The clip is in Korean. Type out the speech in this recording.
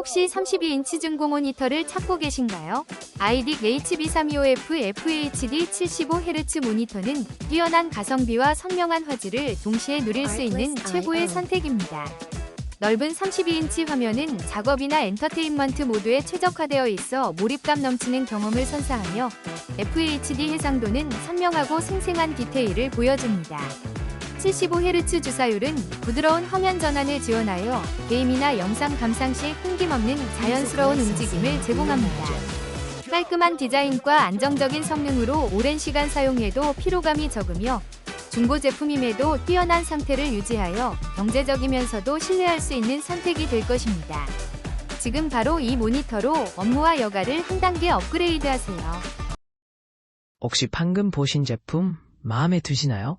혹시 32인치 중고 모니터를 찾고 계신가요? 아이딕 HB325F FHD 75Hz 모니터는 뛰어난 가성비와 선명한 화질을 동시에 누릴 수 있는 최고의 선택입니다. 넓은 32인치 화면은 작업이나 엔터테인먼트 모두에 최적화되어 있어 몰입감 넘치는 경험을 선사하며 FHD 해상도는 선명하고 생생한 디테일을 보여줍니다. 75Hz 주사율은 부드러운 화면 전환을 지원하여 게임이나 영상 감상 시 끊김없는 자연스러운 움직임을 제공합니다. 깔끔한 디자인과 안정적인 성능으로 오랜 시간 사용해도 피로감이 적으며 중고 제품임에도 뛰어난 상태를 유지하여 경제적이면서도 신뢰할 수 있는 선택이 될 것입니다. 지금 바로 이 모니터로 업무와 여가를 한 단계 업그레이드 하세요. 혹시 방금 보신 제품 마음에 드시나요?